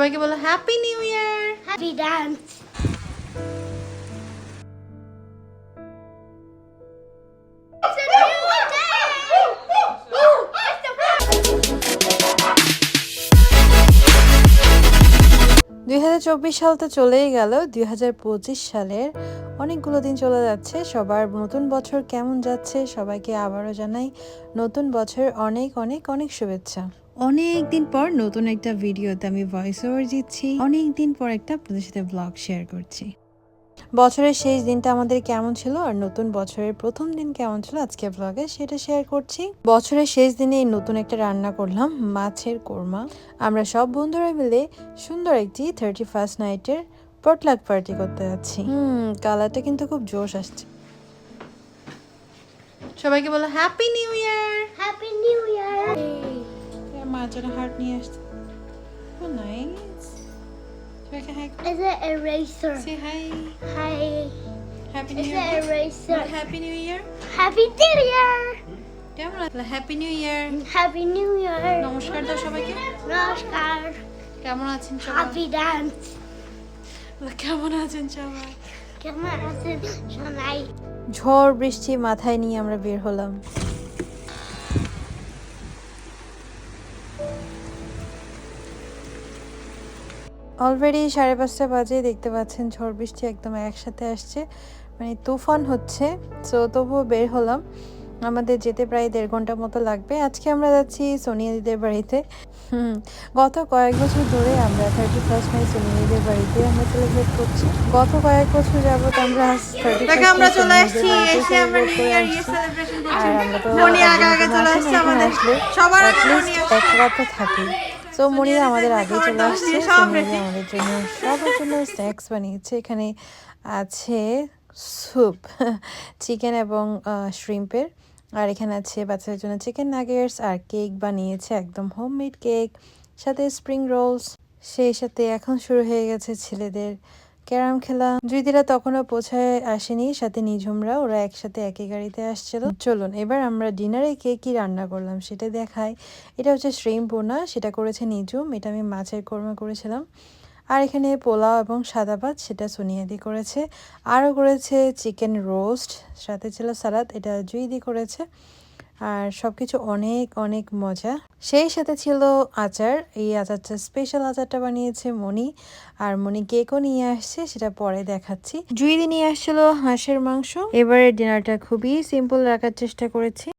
সবাইকে বলো happy new ইয়ার day! দুই হাজার চব্বিশ সাল তো চলেই গেল দুই হাজার পঁচিশ সালের অনেকগুলো দিন চলে যাচ্ছে। সবার নতুন বছর কেমন যাচ্ছে সবাইকে আবারও জানাই নতুন বছর অনেক অনেক অনেক শুভেচ্ছা। অনেক দিন পর নতুন একটা ভিডিওতে আমি ভয়েস ওভার দিচ্ছি। অনেক দিন পর একটা আপনাদের সাথে ব্লগ শেয়ার করছি। বছরের শেষ দিনটা আমাদের কেমন ছিল আর নতুন বছরের প্রথম দিন কেমন ছিল আজকে ব্লগে সেটা শেয়ার করছি। বছরের শেষ দিনে এই নতুন একটা রান্না করলাম, মাছের কোরমা। আমরা সব বন্ধুরা মিলে সুন্দর একটি থার্টি ফার্স্ট নাইটের পটলাক পার্টি করতে যাচ্ছি। হুম কালারটা কিন্তু খুব জোশ আসছে। সবাইকে বলো happy new year Happy New Year! মার জন্য হার্ট নিয়ে আসছে নাইস সবাইকে hi Is it eraser? Say hi Hi. Happy Is it eraser? Happy new year Happy New Year! কেমন happy new year Happy New Year! নমস্কার দাও সবাইকে Namaskar. কেমন আছেন সবাই Happy dance. কেমন আছেন সবাই কেমন আছেন সবাই ঝড় বৃষ্টি মাথায় নিয়ে আমরা বের হলাম অলরেডি সাড়ে পাঁচটা বাজে দেখতে পাচ্ছেন ঝড় বৃষ্টি একদম একসাথে আসছে। মানে তুফান হচ্ছে তো তবুও বের হলাম। আমাদের যেতে প্রায় দেড় ঘণ্টা মতো লাগবে। আজকে আমরা যাচ্ছি সোনিয়া দিদের বাড়িতে। হুম গত কয়েক বছর ধরে আমরা থার্টি ফার্স্ট মাই সোনিয়া দিদের বাড়িতে আমরা সেলিব্রেট করছি। গত কয়েক বছর যাবত আমরা থার্টি আমরা চলে আসছি এসে আমরা নিউ ইয়ার সেলিব্রেশন করছি। আর আমরা তো সবার আগে এক রাত তো থাকি তো মনিরা আমাদের আগে চলে আসছে সব আমাদের জন্য সবার জন্য স্ন্যাক্স বানিয়েছে। এখানে আছে স্যুপ চিকেন এবং শ্রিম্পের আর এখানে আছে বাচ্চাদের জন্য চিকেন নাগেটস আর কেক বানিয়েছে একদম হোমমেড কেক সাথে স্প্রিং রোলস সেই সাথে এখন শুরু হয়ে গেছে ছেলেদের ক্যারাম খেলা। জুইদিরা তখনও পৌঁছায় আসেনি, সাথে নিঝুমরা ওরা একসাথে একই গাড়িতে আসছিল। চলুন, এবার আমরা ডিনারে কে কি রান্না করলাম সেটা দেখাই। এটা হচ্ছে শ্রেম বোনা সেটা করেছে নিঝুম, এটা আমি মাছের কোরমা করেছিলাম। আর এখানে পোলাও এবং সাদা ভাত, সেটা সোনিয়াদি করেছে। আরও করেছে চিকেন রোস্ট, সাথে ছিল সালাদ, এটা জুইদি করেছে। আর সব কিছু অনেক অনেক মজা। সেই সাথে ছিল আচার। এই আচারটা স্পেশাল আচারটা বানিয়েছে মণি। আর মনি কেকও নিয়ে আসছে, সেটা পরে দেখাচ্ছি। জুইদি নিয়ে আসছিল হাঁসের মাংস। এবারে ডিনারটা খুবই সিম্পল রাখার চেষ্টা করেছি।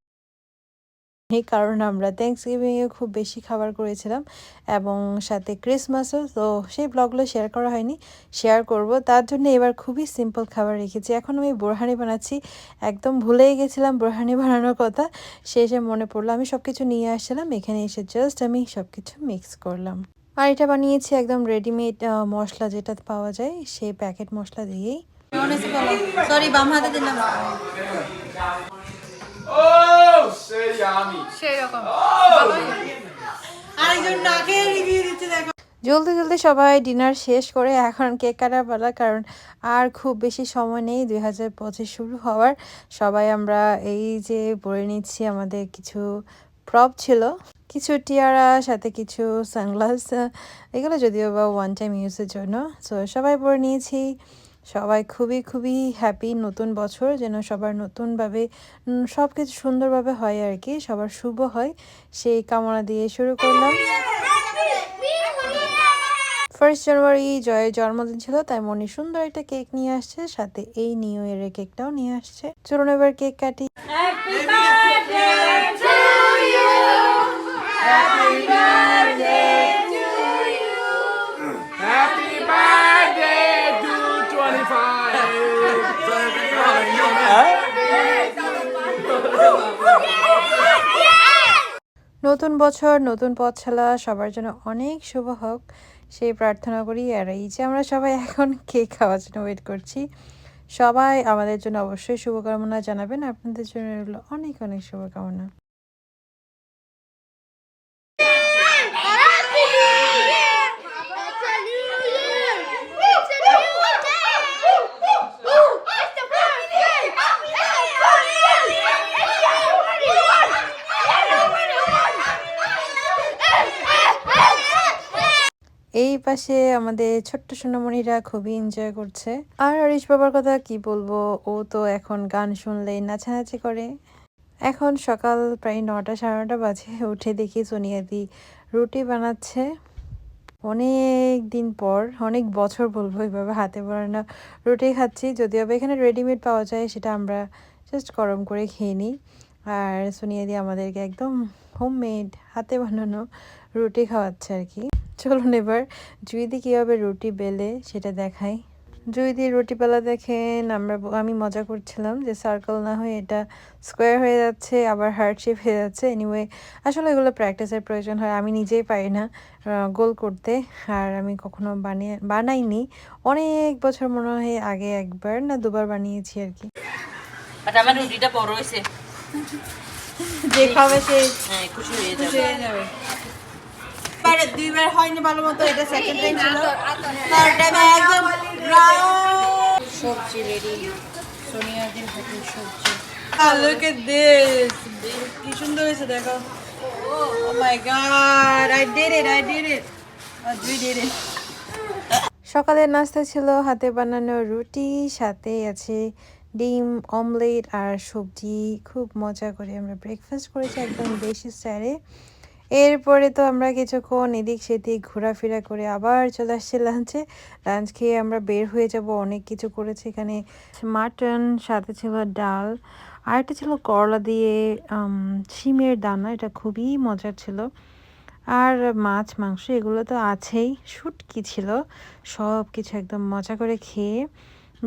এই কারণ আমরা থ্যাংকস গিভিংয়ে খুব বেশি খাবার করেছিলাম এবং সাথে ক্রিসমাসও তো সেই ব্লগগুলো শেয়ার করা হয়নি শেয়ার করব। তার জন্য এবার খুবই সিম্পল খাবার রেখেছি। এখন আমি বোরহানি বানাচ্ছি। একদম ভুলেই গেছিলাম বোরহানি বানানোর কথা। শেষে মনে পড়ল আমি সব কিছু নিয়ে আসছিলাম এখানে এসে জাস্ট আমি সব কিছু মিক্স করলাম। আর এটা বানিয়েছি একদম রেডিমেড মশলা যেটা পাওয়া যায় সেই প্যাকেট মশলা দিয়েই। সরি বাম হাতে দিলাম। Say সেই রকম। আরেকজন নাকে রিভিউ দিচ্ছে দেখো। জলদি জলদি সবাই ডিনার শেষ করে এখন কেক কাটা পালা কারণ আর খুব বেশি সময় নেই। দুই হাজার পঁচিশ শুরু হওয়ার। সবাই আমরা এই যে পরে নিচ্ছি আমাদের কিছু প্রপ ছিল। কিছু টিয়ারা সাথে কিছু সানগ্লাস এগুলো যদিও বা ওয়ান টাইম ইউজের জন্য। সো সবাই পরে নিয়েছি সবাই খুবই খুবই হ্যাপি নতুন বছর যেন সবার নতুনভাবে সব কিছু সুন্দরভাবে হয় আর কি, সবার শুভ হয়। সেই কামনা দিয়ে শুরু করলাম। ফার্স্ট জানুয়ারি জয়ের জন্মদিন ছিল, তাই মনি সুন্দর একটা কেক নিয়ে আসছে, সাথে এই নিউ ইয়ারের কেকটাও নিয়ে আসছে। চলুন এবার কেক কাটি। Happy নতুন বছর, নতুন পথ চলা, সবার জন্য অনেক শুভ হোক। সেই প্রার্থনা করি, আর এই যে আমরা সবাই এখন কেক খাওয়ার জন্য ওয়েট করছি। সবাই আমাদের জন্য অবশ্যই শুভকামনা জানাবেন। আপনাদের জন্য অনেক অনেক শুভকামনা Happy New Year! It's a new year! It's a new day! It's the first day! It's the first day! It's the এই পাশে আমাদের ছোট্ট সোনামণিরা খুবই এনজয় করছে। আর হরিশ বাবার কথা কি বলব? ও তো এখন গান শুনলেই নাচানাচি করে। এখন সকাল প্রায় নটা, সাড়ে নটা বাজে। উঠে দেখি সোনিয়াদি রুটি বানাচ্ছে। অনেক দিন পর, অনেক বছর বলব এইভাবে হাতে বানানো রুটি খাচ্ছি। যদিও এখানে রেডিমেড পাওয়া যায়, সেটা আমরা জাস্ট গরম করে খেয়ে নিই। আর সোনিয়াদি আমাদেরকে একদম হোমমেড হাতে বানানো রুটি খাওয়াচ্ছে আর কি। চলুন এবার জুইদি কীভাবে রুটি বেলে সেটা দেখাই। জুইদি রুটি বেলা দেখেন আমরা আমি মজা করছিলাম যে সার্কেল না হয়ে এটা স্কোয়ার হয়ে যাচ্ছে আবার হার্ট শেপ হয়ে যাচ্ছে। এনিওয়ে আসলে এগুলো প্র্যাকটিসের প্রয়োজন হয় আমি নিজেই পারি না গোল করতে। আর আমি কখনো বানিয়ে বানাইনি। অনেক বছর মনে হয় আগে একবার না দুবার বানিয়েছি আর কি। আমার রুটিটা বড় হয়েছে। যে খাবে সে খুশি হয়ে যাবে। যাবে এবারে দুইবার হয়নি ভালো মতো এটা সেকেন্ড টাইম ছিল। থার্ড টাইমে একদম সবজি রেডি সোনিয়াদের হোটেল সবজি। লুক এট দিস কি সুন্দর হয়েছে দেখো। ও my god I did it I did it দুই ডিড ইট সকালের নাস্তা ছিল হাতে বানানো রুটি সাথে আছে ডিম অমলেট আর সবজি। খুব মজা করে আমরা ব্রেকফাস্ট করেছি একদম দেশি স্টাইলে। এরপরে তো আমরা কিছুক্ষণ এদিক সেদিক ঘোরাফেরা করে আবার চলে আসছি লাঞ্চে। লাঞ্চ খেয়ে আমরা বের হয়ে যাব, অনেক কিছু করেছি এখানে। মাটন, সাথে ছিল ডাল, আর একটা ছিল করলা দিয়ে শিমের দানা, এটা খুবই মজার ছিল। আর মাছ, মাংস, এগুলো তো আছেই, শুটকি ছিল। সব কিছু একদম মজা করে খেয়ে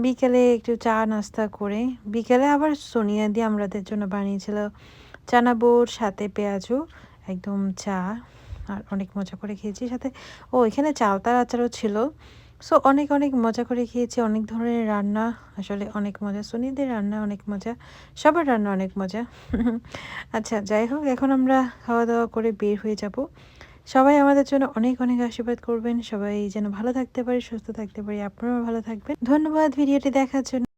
বিকেলে একটু চা নাস্তা করে, বিকেলে আবার সোনিয়া দিয়ে আমাদের জন্য বানিয়েছিল চানা বোর সাথে পেঁয়াজু। একদম চা আর অনেক মজা করে খেয়েছি। সাথে, ও এখানে চালতার আচারও ছিল। সো অনেক অনেক মজা করে খেয়েছি। অনেক ধরনের রান্না, আসলে অনেক মজা। সোনিদের রান্না অনেক মজা। সবার রান্না অনেক মজা। আচ্ছা যাই হোক, এখন আমরা খাওয়া দাওয়া করে বের হয়ে যাব। সবাই আমাদের জন্য অনেক অনেক আশীর্বাদ করবেন। সবাই যেন ভালো থাকতে পারে, সুস্থ থাকতে পারি। আপনারাও ভালো থাকবেন। ধন্যবাদ ভিডিওটি দেখার জন্য।